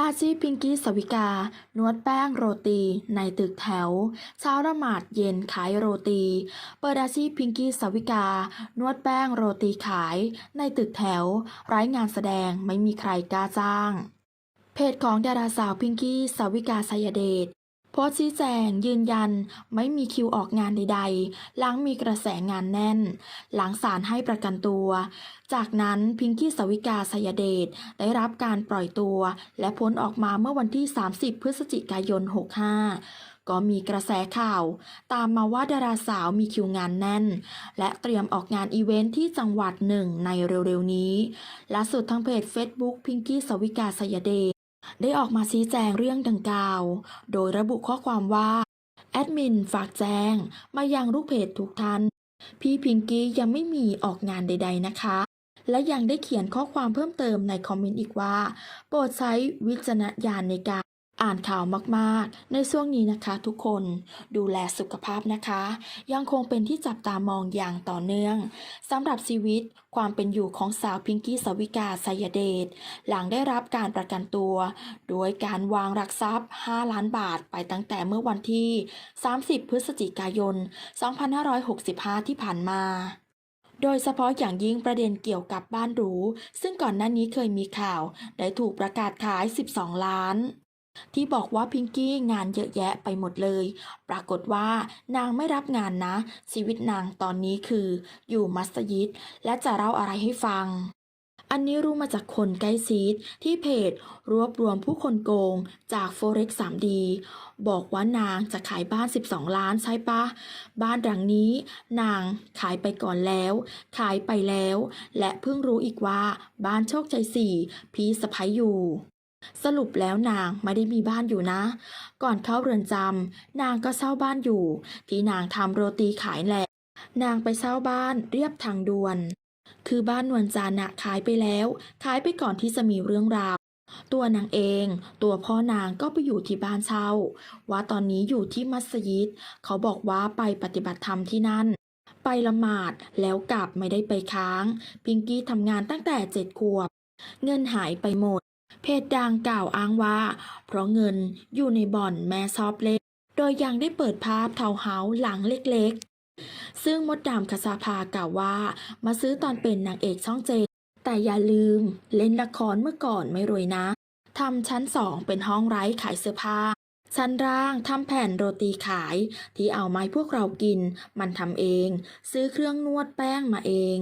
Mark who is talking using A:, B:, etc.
A: อาชีพพิงกี้สวิกา นวดแป้งโรตีในตึกแถว เช้าละหมาดเย็นขายโรตี เปิดอาชีพพิงกี้สวิกา นวดแป้งโรตีขายในตึกแถว ไร้งานแสดงไม่มีใครกล้าจ้าง เพจของดาราสาวพิงกี้สวิกาไสยเดช พสต์ชี้แจงยืนยันไม่มีคิวออกงานใดๆ หลังมีกระแสงานแน่น หลังศาลให้ประกันตัว จากนั้นพิงกี้สวิกาสยเดชได้รับการปล่อยตัว และพ้นออกมาเมื่อวันที่ 30 พฤศจิกายน 65ก็มีกระแสข่าว ตามมาว่าดาราสาวมีคิวงานแน่น และเตรียมออกงานอีเวนท์ที่จังหวัดหนึ่งในเร็วๆนี้ล่าสุดทางเพจ Facebook พิงกี้สวิกาสยเดช ได้ออกมาชี้แจงเรื่องดังกล่าว โดยระบุข้อความว่า แอดมินฝากแจ้งมายังลูกเพจทุกท่าน พี่พิงกี้ยังไม่มีออกงานใด ๆนะคะ และยังได้เขียนข้อความเพิ่มเติมในคอมเมนต์อีกว่า โปรดใช้วิจารณญาณในการ อ่านข่าวมากๆ ในช่วงนี้นะคะทุกคนดูแลสุขภาพนะคะ ยังคงเป็นที่จับตามองอย่างต่อเนื่องสำหรับชีวิตความเป็นอยู่ของสาวพิงกี้สวิกาไสยเดชหลังได้รับการประกันตัว โดยการวางหลักทรัพย์ 5 ล้านบาทไปตั้งแต่เมื่อวันที่ 30 พฤศจิกายน 2565 ที่ผ่านมาโดยเฉพาะอย่างยิ่งประเด็นเกี่ยวกับบ้านหรู ซึ่งก่อนหน้านี้เคยมีข่าว ได้ถูกประกาศขาย 12 ล้าน ที่บอกว่าพิงกี้งานเยอะแยะไปหมดเลย ปรากฏว่านางไม่รับงานนะ ชีวิตนางตอนนี้คืออยู่มัสยิด และจะเล่าอะไรให้ฟัง อันนี้รู้มาจากคนใกล้ชิดที่เพจรวบรวมผู้คนโกงจาก Forex 3D บอกว่านางจะขายบ้าน 12 ล้านใช่ปะ บ้านหลังนี้ นางขายไปก่อนแล้ว ขายไปแล้ว และเพิ่งรู้อีกว่าบ้านโชคชัยสี่พี่สะพ้ยอยู่ สรุปแล้วนางไม่ได้มีบ้านอยู่นะ ก่อนเข้าเรือนจำนางก็เช่าบ้านอยู่ ที่นางทำโรตีขายแหละ นางไปเช่าบ้านเรียบทางด่วน คือบ้านนวลจันะขายไปแล้ว ขายไปก่อนที่จะมีเรื่องราว ตัวนางเอง ตัวพ่อนางก็ไปอยู่ที่บ้านเช่า ว่าตอนนี้อยู่ที่มัสยิด เขาบอกว่าไปปฏิบัติธรรมที่นั่นไปละหมาดแล้วกลับไม่ได้ไปค้าง พิงกี้ทำงานตั้งแต่เจ็ดขวบ เงินหายไปหมด เพจดังกล่าวอ้างว่า เพราะเงินอยู่ในบ่อนแม่ชอบเล่นโดยยังได้เปิดภาพเทาวน์เฮาส์หลังเล็กๆ ซึ่งมดดำคสาภากล่าวว่า มาซื้อตอนเป็นนางเอกช่องเจแต่อย่าลืมเล่นละครเมื่อก่อนไม่รวยนะทำชั้นสองเป็นห้องไร้ขายเสื้อผ้า ชั้นล่างทำแผ่นโรตีขาย ที่เอาไม้พวกเรากิน มันทำเอง ซื้อเครื่องนวดแป้งมาเอง